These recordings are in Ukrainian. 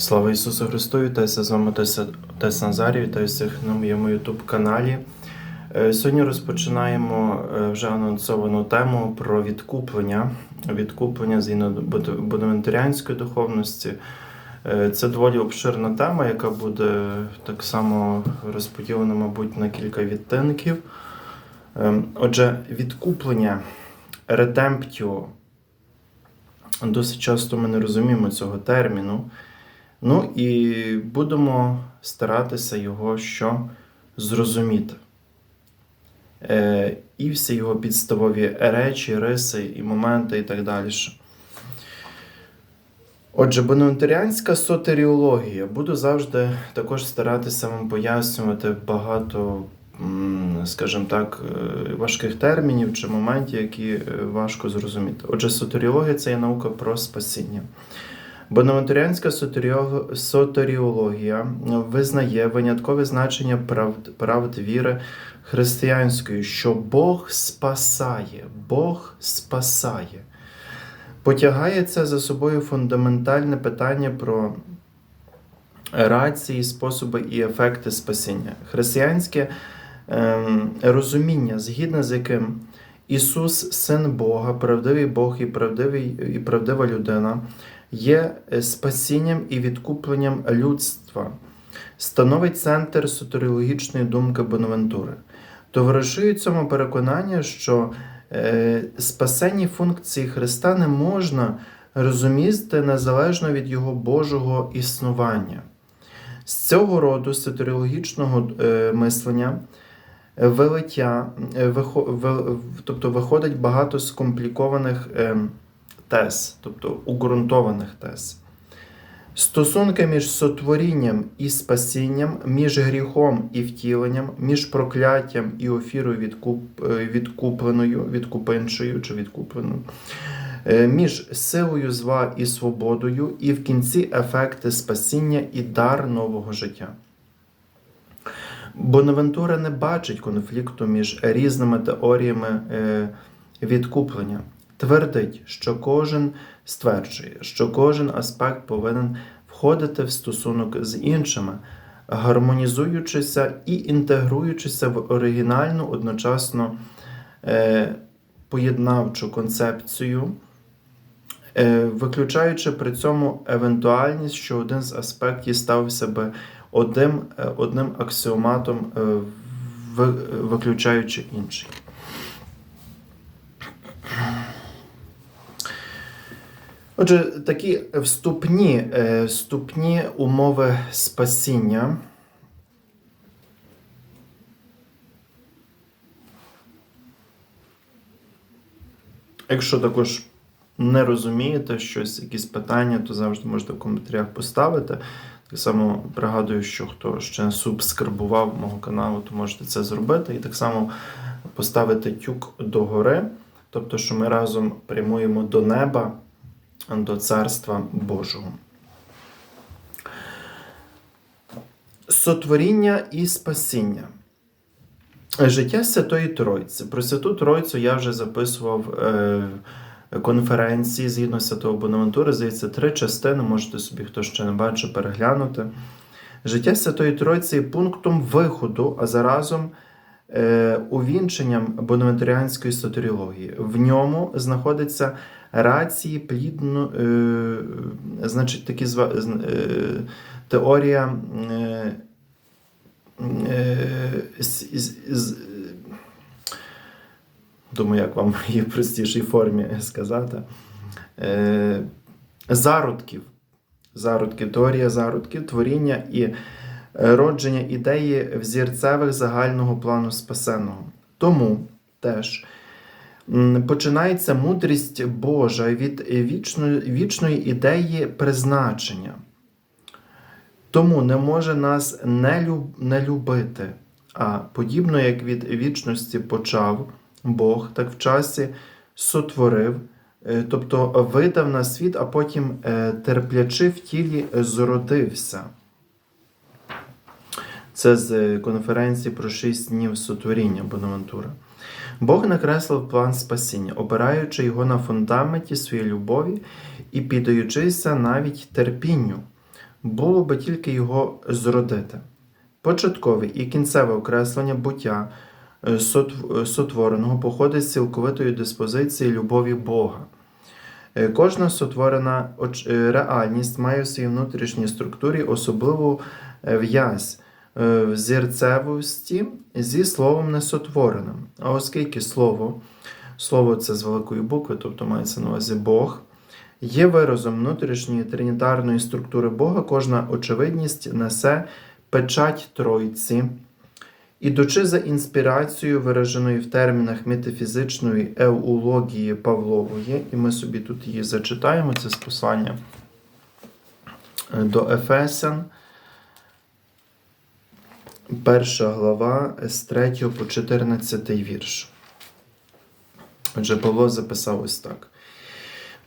Слава Ісусу Христу! Вітаюся з вами отець, Назарій, вітаю всіх на моєму YouTube каналі. Е, Сьогодні розпочинаємо е, вже анонсовану тему про відкуплення, відкуплення згідно буд- будовентаріанської духовності. Е, Це доволі обширна тема, яка буде так само розподілена, мабуть, на кілька відтинків. Отже, відкуплення редемптіо. Досить часто ми не розуміємо цього терміну. Ну і будемо старатися його що зрозуміти. Е, і всі його підставові речі, риси і моменти, і так далі. Отже, бононтаріанська сотеріологія. Буду завжди також старатися вам пояснювати багато, скажімо так, е, важких термінів чи моментів, які е, важко зрозуміти. Отже, сотеріологія це є наука про спасіння. Бонавентаріанська сотеріо- сотеріологія визнає виняткове значення правд, правд віри християнської, що Бог спасає, Бог спасає. Потягає це за собою фундаментальне питання про рації, способи і ефекти спасіння. Християнське ем, розуміння, згідно з яким Ісус, Син Бога, правдивий Бог і, правдивий, і правдива людина, є е, спасінням і відкупленням людства, становить центр сотеріологічної думки Бонавентури. Товаришує цьому переконання, що е, спасенні функції Христа не можна розуміти незалежно від Його Божого існування. З цього роду сотеріологічного е, мислення велиття, е, тобто виходить багато скомплікованих е, тез, тобто уґрунтованих тез. Стосунки між сотворінням і спасінням, між гріхом і втіленням, між прокляттям і офірою відкуп, е, відкупленою, відкупеншою чи відкупленою, е, між силою зла і свободою, і в кінці ефекти спасіння і дар нового життя. Бонавентура не бачить конфлікту між різними теоріями е, відкуплення. Твердить, що кожен стверджує, що кожен аспект повинен входити в стосунок з іншими, гармонізуючися і інтегруючися в оригінальну одночасно е, поєднавчу концепцію, е, виключаючи при цьому евентуальність, що один з аспектів став себе одним, е, одним аксіоматом, е, виключаючи інший. Отже, такі вступні, е, вступні умови спасіння. Якщо також не розумієте щось, якісь питання, то завжди можете в коментарях поставити. Так само пригадую, що хто ще не субскрибував мого каналу, то можете це зробити. І так само поставити тюк догори, тобто, що ми разом прямуємо до неба до Царства Божого. Сотворіння і спасіння. Життя Святої Тройці. Про Святу Тройцю я вже записував е, конференції згідно Святого Бонавентури. Здається, три частини. Можете собі, хто ще не бачив, переглянути. Життя Святої Тройці є пунктом виходу, а заразом е, увінченням бонавентаріанської сотеріології. В ньому знаходиться рації плідно, е, значить, такі зва, е, теорія. Е, е, з, з, думаю, як вам в простішій формі сказати. Е, зародків. Зародків, теорія зародків, творіння і е, родження ідеї взірцевих загального плану спасеного. Тому теж починається мудрість Божа від вічної, вічної ідеї призначення. Тому не може нас не любити, а подібно як від вічності почав Бог, так в часі сотворив, е, тобто видав на світ, а потім е, терплячи в тілі зродився. Це з конференції про шість днів сотворіння Бонавентура. Бог накреслив план спасіння, опираючи його на фундаменті своєї любові і піддаючися навіть терпінню. було би тільки його зродити. Початкове і кінцеве окреслення буття е, е, сотвореного походить з цілковитої диспозиції любові Бога. Е, Кожна сотворена е, реальність має в своїй внутрішній структурі особливу е, в'язь е, в зірцевості зі словом несотвореним. А оскільки слово, слово це з великої букви, тобто мається на увазі Бог, є виразом внутрішньої тринітарної структури Бога, кожна очевидність несе печать Тройці. Ідучи за інспірацією, вираженою в термінах метафізичної еулогії Павлової, і ми собі тут її зачитаємо, це з послання е, до Ефесян, перша глава з 3 по 14 вірш. Отже, Павло записав ось так.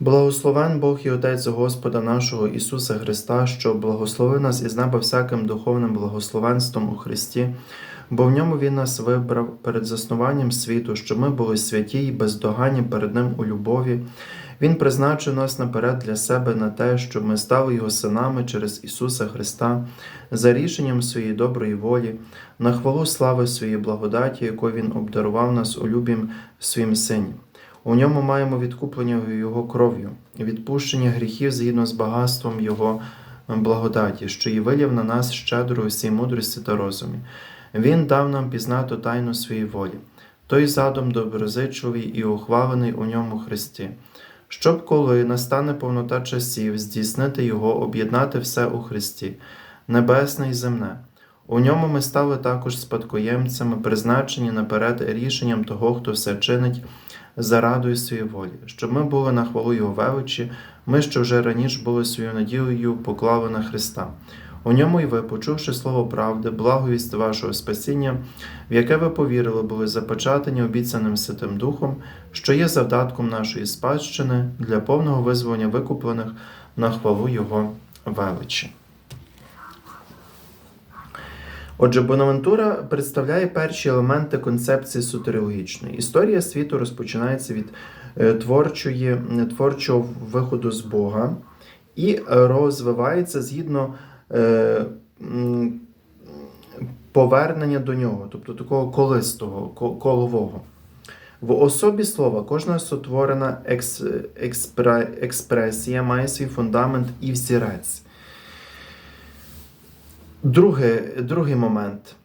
Благословен Бог і Отець Господа нашого Ісуса Христа, що благословив нас із неба всяким духовним благословенством у Христі, бо в ньому Він нас вибрав перед заснуванням світу, щоб ми були святі і бездоганні перед Ним у любові. Він призначив нас наперед для себе на те, щоб ми стали Його синами через Ісуса Христа, за рішенням своєї доброї волі, на хвалу слави своєї благодаті, якою Він обдарував нас у любім своїм Сині. У ньому маємо відкуплення Його кров'ю, відпущення гріхів згідно з багатством Його благодаті, що і вилів на нас щедро у всій мудрості та розумі. Він дав нам пізнати тайну своєї волі, той задум доброзичливий і ухвалений у ньому Христі, щоб коли настане повнота часів, здійснити Його, об'єднати все у Христі, небесне і земне. У ньому ми стали також спадкоємцями, призначені наперед рішенням того, хто все чинить за своєї волі, щоб ми були на хвалу Його величі, ми, що вже раніше були своєю надією, поклали на Христа. У ньому й ви, почувши слово правди, благовість вашого спасіння, в яке ви повірили, були запечатані обіцяним Святим Духом, що є завдатком нашої спадщини для повного визволення викуплених на хвалу Його величі. Отже, Бонавентура представляє перші елементи концепції сотеріологічної. Історія світу розпочинається від е, творчої, творчого виходу з Бога і розвивається згідно е, повернення до нього, тобто такого колистого, колового. В особі слова кожна сотворена екс, експре, експресія має свій фундамент і взірець. Друге, другий момент,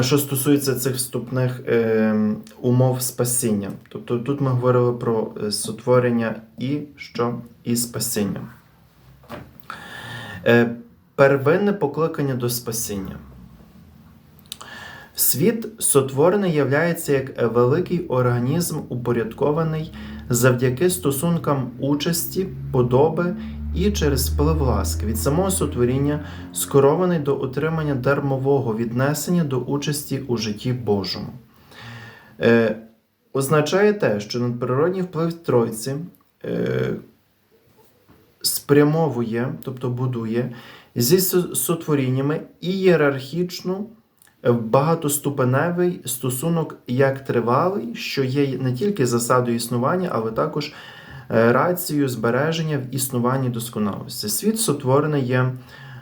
що стосується цих вступних е, умов спасіння. Тобто тут ми говорили про е, сотворення і що і спасіння. Е, первинне покликання до спасіння. Світ сотворений являється як великий організм, упорядкований завдяки стосункам участі, подоби і через вплив ласки від самого сотворіння, скерований до отримання дармового віднесення до участі у житті Божому. Е, означає те, що надприродній вплив Тройці е, спрямовує, тобто будує зі сотворіннями ієрархічну е, багатоступеневий стосунок як тривалий, що є не тільки засадою існування, але також е, рацією збереження в існуванні досконалості. Світ сотворений є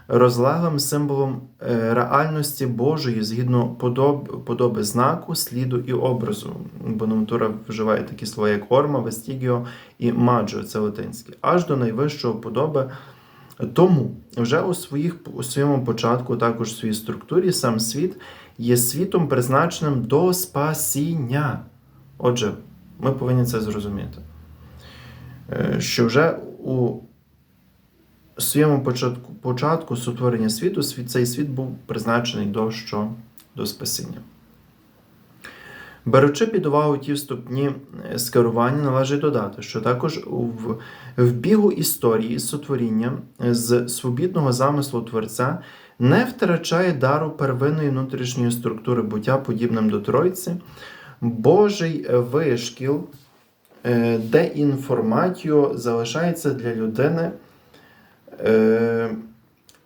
розлеглим символом е, реальності Божої згідно подоб, подоби знаку, сліду і образу. Бонавентура вживає такі слова, як орма, вестігіо і маджо, це латинське, аж до найвищого подоби. Тому вже у, своїх, у своєму початку, також в своїй структурі, сам світ є світом, призначеним до спасіння. Отже, ми повинні це зрозуміти. Е, Що вже у своєму початку, початку сотворення світу світ, цей світ був призначений до що? До спасіння. Беручи під увагу ті вступні е, скерування, належить додати, що також в, в бігу історії сотворіння е, з свобідного замислу Творця не втрачає дару первинної внутрішньої структури буття, подібним до Тройці, Божий вишкіл, де інформатіо залишається для людини е,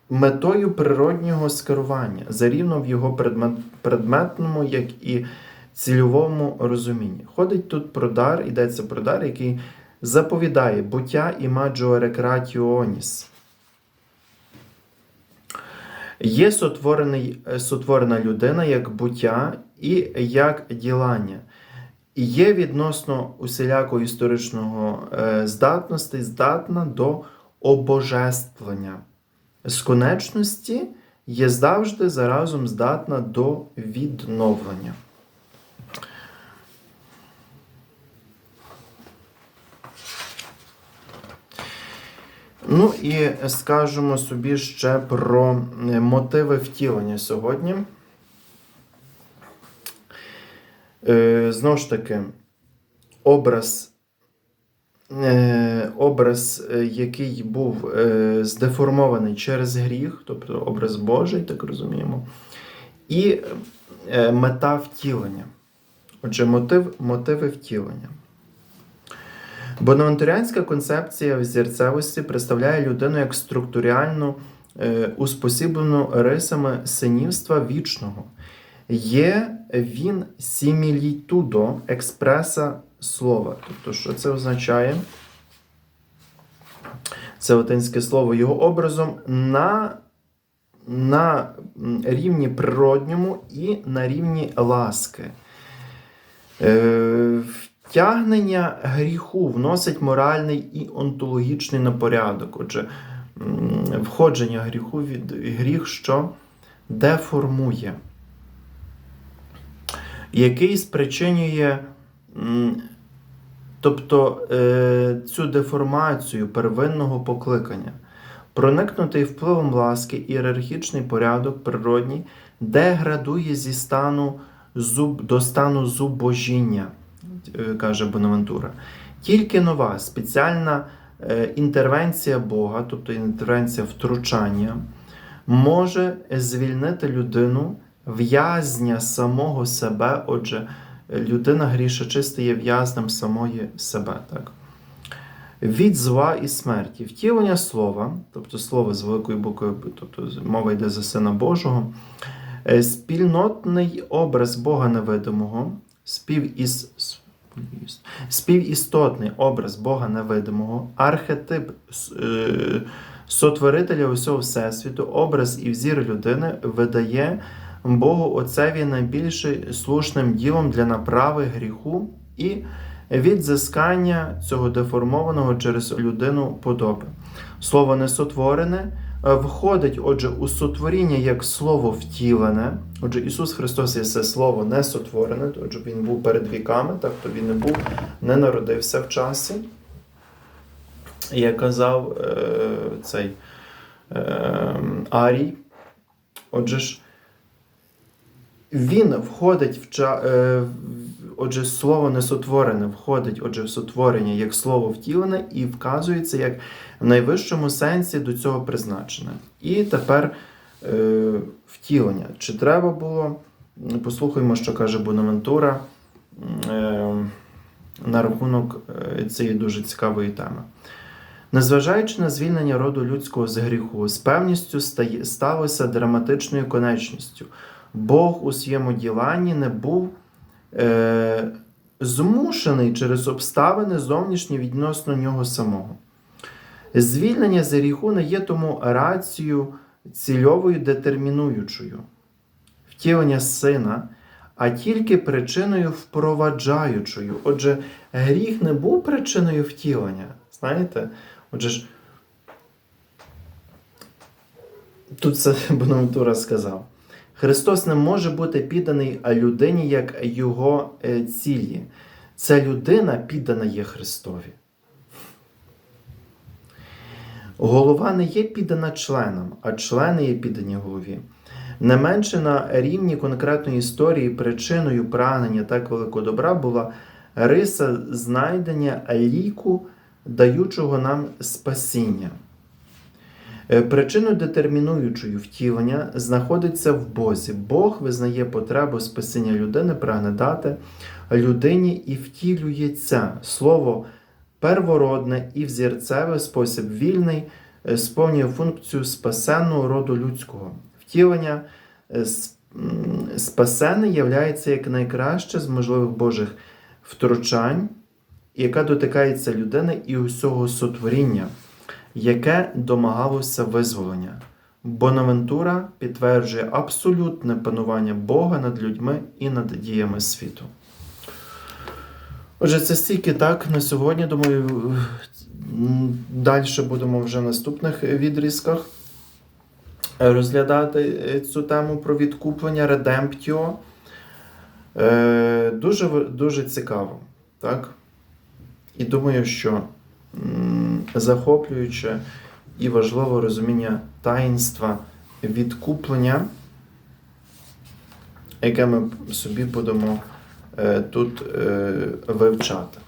метою природнього скерування, зарівно в його предмет, предметному, як і цільовому розумінні. Ходить тут про дар, йдеться про дар, який заповідає буття і маджо рекратіоніс. Є сотворений, е, сотворена людина як буття і як ділання. І є відносно усілякого історичного е, здатності здатна до обожествлення. З конечності є завжди заразом здатна до відновлення. Ну і скажемо собі ще про е, мотиви втілення сьогодні. Е, Знову ж таки, образ, е, образ, е, який був здеформований через гріх, тобто образ Божий, так розуміємо, і мета втілення. Отже, мотив, мотиви втілення. Бонавентуріанська концепція взірцевості представляє людину як структуріальну, успосіблену рисами синівства вічного. Є він сімілітудо експреса слова. Тобто, що це означає? Це латинське слово його образом на, на рівні природньому і на рівні ласки. Е, Втягнення гріху вносить моральний і онтологічний напорядок. Отже, входження гріху від гріх, що деформує, який спричинює тобто, е, цю деформацію первинного покликання, проникнутий впливом ласки ієрархічний порядок природній деградує зі стану зуб, до стану зубожіння е, каже Бонавентура. Тільки нова спеціальна е, інтервенція Бога, тобто інтервенція втручання, може звільнити людину в'язня самого себе. Отже, людина грішачи стає в'язнем самої себе. Так? Від зла і смерті. Втілення слова, тобто слово з великої букви, тобто мова йде за Сина Божого, е, спільнотний образ Бога невидимого, співіс співістотний образ Бога невидимого, архетип е, сотворителя усього Всесвіту, образ і взір людини видає Богу Отцеві найбільш слушним ділом для направи гріху і відзискання цього деформованого через людину подоби. Слово несотворене входить, отже, у сотворіння як слово втілене. Отже, Ісус Христос є це слово не сотворене, отже, Він був перед віками, так то Він не був, не народився в часі. Як казав е, цей е, Арій. Отже ж, він входить в е, отже, слово несотворене входить отже, в сотворення як слово втілене і вказується як в найвищому сенсі до цього призначене. І тепер е, втілення. Чи треба було? Послухаймо, що каже Бонавентура е, на рахунок е, цієї дуже цікавої теми. Незважаючи на звільнення роду людського з гріху, з певністю сталося драматичною конечністю. Бог у своєму діланні не був е, змушений через обставини зовнішні відносно нього самого. Звільнення з гріху не є тому рацією цільовою детермінуючою, втілення сина, а тільки причиною впроваджаючою. Отже, гріх не був причиною втілення. Знаєте? Отже ж, тут це Бонавентура сказав. Христос не може бути підданий людині як його е, цілі. Ця людина піддана є Христові. Голова не є піддана членам, а члени є піддані голові. Не менше на рівні конкретної історії причиною прагнення так великого добра була риса знайдення ліку, даючого нам спасіння. Е, Причиною детермінуючою втілення знаходиться в Бозі. Бог визнає потребу спасіння людини, прагне дати людині і втілюється слово первородне і взірцеве спосіб вільний, е, сповнює функцію спасенного роду людського. Втілення е, спасене являється як найкраще з можливих Божих втручань, яка дотикається людини і усього сотворіння яке домагалося визволення. Бонавентура підтверджує абсолютне панування Бога над людьми і над діями світу. Отже, це стільки так на сьогодні. Думаю, далі будемо вже в наступних відрізках розглядати цю тему про відкуплення редемптіо. Дуже, дуже цікаво, так? І думаю, що захоплююче і важливе розуміння таїнства відкуплення, яке ми собі будемо е, тут е, вивчати.